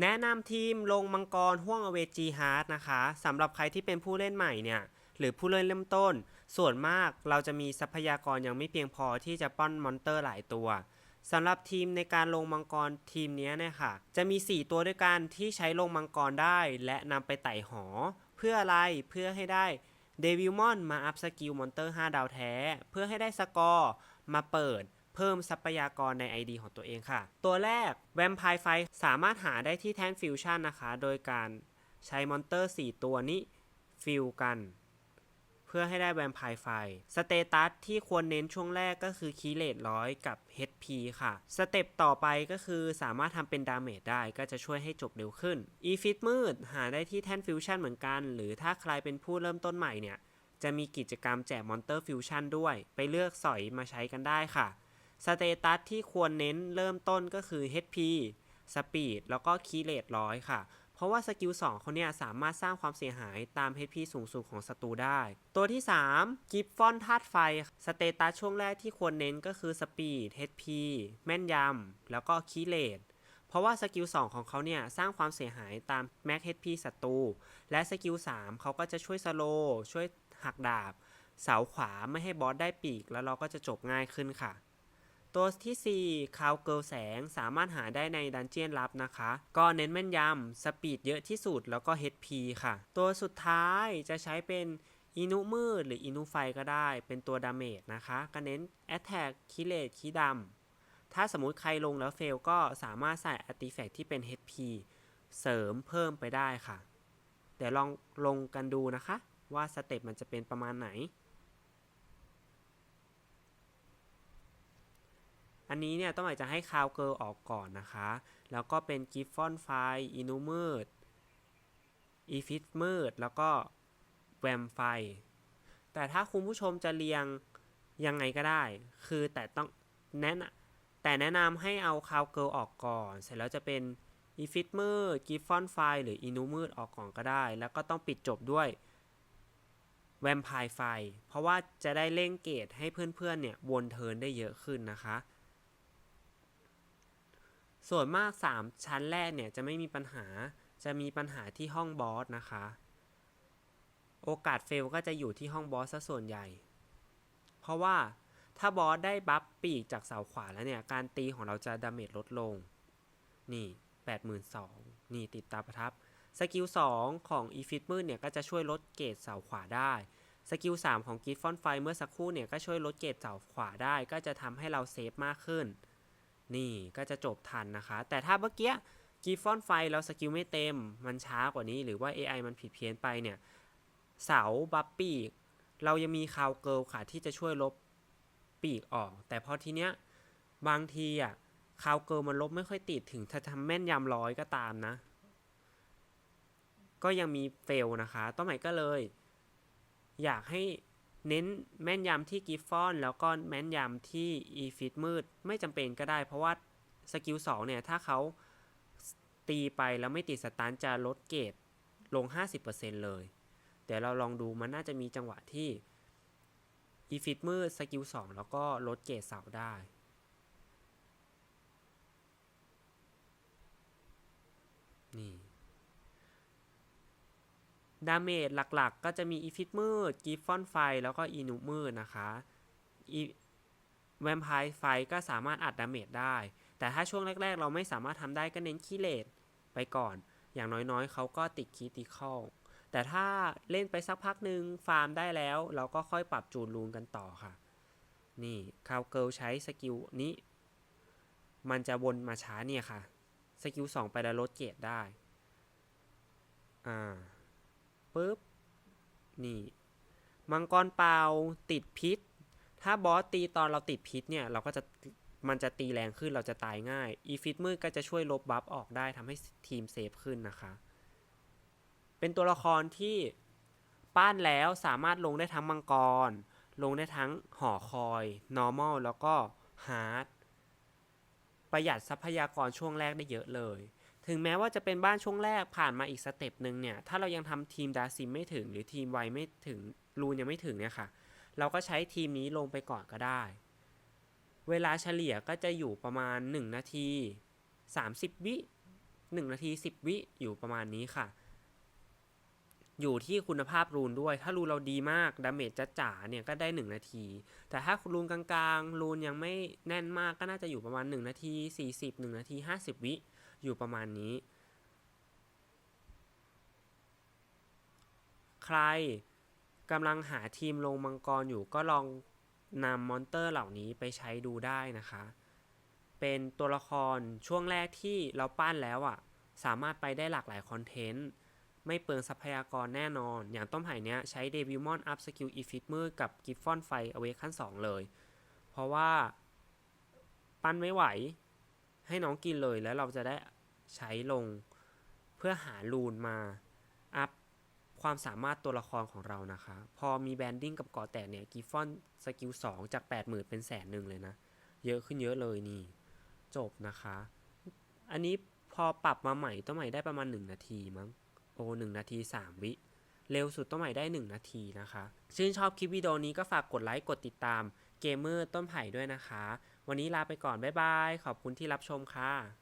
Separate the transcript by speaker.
Speaker 1: แนะนำทีมลงมังกรห่วงอเวจีฮาร์ดนะคะสำหรับใครที่เป็นผู้เล่นใหม่เนี่ยหรือผู้เล่นเริ่มต้น ส่วนมากเราจะมีทรัพยากรยังไม่เพียงพอที่จะป้อนมอนเตอร์หลายตัวสำหรับทีมในการลงมังกรทีมนี้เนี่ยค่ะ จะมี 4 ตัวด้วยกันที่ใช้ลงมังกรได้ และนำไปไต่หอ เพื่ออะไรเพื่อให้ได้เดวิลมอนมาอัพสกิลมอนเตอร์ 5 ดาวแท้ เพื่อให้ได้สกอร์มาเปิด เพิ่มทรัพยากรใน ID ของตัวเองค่ะ ตัวแรกแวมไพร์ไฟสามารถหาได้ที่แทนฟิวชั่นนะคะ โดยการใช้มอนเตอร์ 4 ตัวนี้ฟิลกัน เพื่อให้ได้แวมไพร์ไฟ สเตตัสที่ควรเน้นช่วงแรกก็คือคีเลตร้อยกับ HP ค่ะ สเต็ปต่อไปก็คือสามารถทำเป็นดาเมจได้ก็จะช่วยให้จบเร็วขึ้น e f i t มืดหาได้ที่แท่นฟิวชั่นเหมือนกัน หรือถ้าใครเป็นผู้เริ่มต้นใหม่เนี่ย จะมีกิจกรรมแจกมอนเตอร์ฟิวชั่นด้วย ไปเลือกสอยมาใช้กันได้ค่ะ สเตตัสที่ควรเน้นเริ่มต้นก็คือ HP Speed แล้วก็คีเลตร้อยค่ะ เพราะว่าสกิล2เขาเนี่ยสามารถสร้างความเสียหายตาม HP สูงสุดของศัตรูได้ ตัวที่ 3 กิฟฟอนธาตุไฟ สเตตัสช่วงแรกที่ควรเน้นก็คือ Speed HP แม่นยำ แล้วก็คีเลตเพราะว่าสกิล2ของเขาเนี่ยสร้างความเสียหายตาม Max HP ศัตรู และสกิล3เขาก็จะช่วยสโลช่วยหักดาบ เสาขวาไม่ให้บอสได้ปีก แล้วเราก็จะจบง่ายขึ้นค่ะ ตัวที่ 4 คาวเกิลแสงสามารถหาได้ในดันเจียนลับนะคะ ก็เน้นแม่นยำ สปีดเยอะที่สุดแล้วก็ HP ค่ะ ตัวสุดท้ายจะใช้เป็นอินุมืดหรืออินุไฟก็ได้ เป็นตัวดาเมจนะคะ ก็เน้น Attack คิเลตคิดำถ้าสมมุติใครลงแล้วเฟลก็สามารถใส่อาร์ติแฟกที่เป็น HP เสริมเพิ่มไปได้ค่ะ เดี๋ยวลองลงกันดูนะคะ ว่าสเต็ปมันจะเป็นประมาณไหน อันนี้เนี่ยต้องอาจจะให้คาวเกิลออกก่อนนะคะ แล้วก็เป็นกิฟฟอนไฟอินูมืดอีฟิตมืด แล้วก็แวมไฟ แต่ถ้าคุณผู้ชมจะเรียงยังไงก็ได้ คือแต่ต้องแนะนำแต่แนะนำให้เอาคาวเกิลออกก่อน เสร็จแล้วจะเป็นอีฟิตมืดกิฟฟอนไฟหรืออินูมืดออกก่อนก็ได้ แล้วก็ต้องปิดจบด้วยแวมไพร์ไฟ เพราะว่าจะได้เร่งเกตให้เพื่อนๆเนี่ยวนเทินได้เยอะขึ้นนะคะ ส่วนมาก 3 ชั้นแรกเนี่ยจะไม่มีปัญหา จะมีปัญหาที่ห้องบอสนะคะ โอกาสเฟลก็จะอยู่ที่ห้องบอสซะส่วนใหญ่ เพราะว่าถ้าบอสได้บัฟปีกจากเสาขวาแล้วเนี่ย การตีของเราจะดาเมจลดลง นี่ 82,000นี่ติดตาประทับ สกิล 2 ของอีฟิตมืดเนี่ยก็จะช่วยลดเกรดเสาขวาได้สกิล 3 ของกิฟฟอนไฟเมื่อสักครู่เนี่ยก็ช่วยลดเกรดเสาขวาได้ ก็จะทำให้เราเซฟมากขึ้น นี่ก็จะจบทันนะคะ แต่ถ้าเมื่อกี้กีฟอนไฟเราสกิลไม่เต็ม มันช้ากว่านี้หรือว่า AI มันผิดเพี้ยนไปเนี่ย เสาบัฟปีก เรายังมีคาวเกิลค่ะ ที่จะช่วยลบปีกออก แต่พอทีเนี้ยบางทีอะคาวเกิลมันลบไม่ค่อยติดถึงถ้าทำแม่นยำร้อยก็ตามนะ ก็ยังมีเฟลนะคะ ต้นใหม่ก็เลย อยากให้ เน้นแม่นยำที่กิฟฟอนแล้วก็แม่นยำที่อีฟิตมืดไม่จำเป็นก็ได้ เพราะว่าสกิล2เนี่ย ถ้าเขาตีไปแล้วไม่ติดสตันจะลดเกรดลง 50%เลยเดี๋ยวเราลองดูมันน่าจะมีจังหวะที่อีฟิตมืดสกิล2แล้วก็ลดเกรดเสาได้ ดาเมจหลักๆ ก็จะมีอีฟิตมืดกิฟฟอนไฟ แล้วก็อีนุมืดนะคะอีแวมไพร์ไฟก็สามารถอัดดาเมจได้ แต่ถ้าช่วงแรก ๆ เราไม่สามารถทำได้ก็เน้นคีเลตไปก่อน อย่างน้อยๆ เขาก็ติดคีติคอลแต่ถ้าเล่นไปสักพักหนึ่งฟาร์มได้แล้ว เราก็ค่อยปรับจูนรูนกันต่อค่ะ นี่คาวเกิลใช้สกิลนี้ มันจะวนมาช้าเนี่ยค่ะ สกิล2ไปแล้วลดเกรดได้ อ่า ปุ๊บ นี่ มังกรเปล่าติดพิษ ถ้าบอสตีตอนเราติดพิษเนี่ย เราก็จะมันจะตีแรงขึ้นเราจะตายง่าย อีฟิตมืดก็จะช่วยลบบัฟออกได้ทำให้ทีมเซฟขึ้นนะคะ เป็นตัวละครที่ป้านแล้วสามารถลงได้ทั้งมังกร ลงได้ทั้งหอคอย normal แล้วก็ hard ประหยัดทรัพยากรช่วงแรกได้เยอะเลย ถึงแม้ว่าจะเป็นบ้านช่วงแรกผ่านมาอีกสเต็ปหนึ่งเนี่ย ถ้าเรายังทำทีมดาซิมไม่ถึง หรือทีมไวไม่ถึงรูนยังไม่ถึงเนี่ยค่ะ เราก็ใช้ทีมนี้ลงไปก่อนก็ได้ เวลาเฉลี่ยก็จะอยู่ประมาณ 1 นาที 30 วิ 1 นาที 10 วิอยู่ประมาณนี้ค่ะ อยู่ที่คุณภาพรูนด้วย ถ้ารูนเราดีมากดาเมจจะจ๋าเนี่ยก็ได้ 1 นาที แต่ถ้ารูนกลางๆรูนยังไม่แน่นมากก็น่าจะอยู่ประมาณ 1 นาที 40 1 นาที 50 วิ อยู่ประมาณนี้ ใครกำลังหาทีมลงมังกรอยู่ก็ลองนำมอนเตอร์เหล่านี้ไปใช้ดูได้นะคะ เป็นตัวละครช่วงแรกที่เราปั้นแล้วอะ สามารถไปได้หลากหลายคอนเทนต์ ไม่เปลืองทรัพยากรแน่นอน อย่างต้มไห่เนี้ยใช้เดวิลมอนอัพสกิลอีฟิตมือกับกิฟฟอนไฟเอาไว้ขั้น 2 เลย เพราะว่าปั้นไม่ไหว ให้น้องกินเลยแล้วเราจะได้ ใช้ลง เพื่อหารูนมาอัพความสามารถตัวละครของเรานะคะ พอมีแบนดิ้งกับกาะแตกเนี่ยกิฟฟอนสกิล2จาก 80,000 เป็นแสนหนึ่งเลยนะ เยอะขึ้นเยอะเลยนี่ จบนะคะ อันนี้พอปรับมาใหม่ต้นใหม่ได้ประมาณ 1 นาทีมั้ง โอ้หนึ่งนาที 3 วิ เร็วสุดต้นใหม่ได้ 1 นาทีนะคะ ชื่นชอบคลิปวิดีโอนี้ก็ฝากกดไลค์ กดติดตามเกมเมอร์ต้นไผ่ด้วยนะคะ วันนี้ลาไปก่อน บ๊ายบาย ขอบคุณที่รับชมค่ะ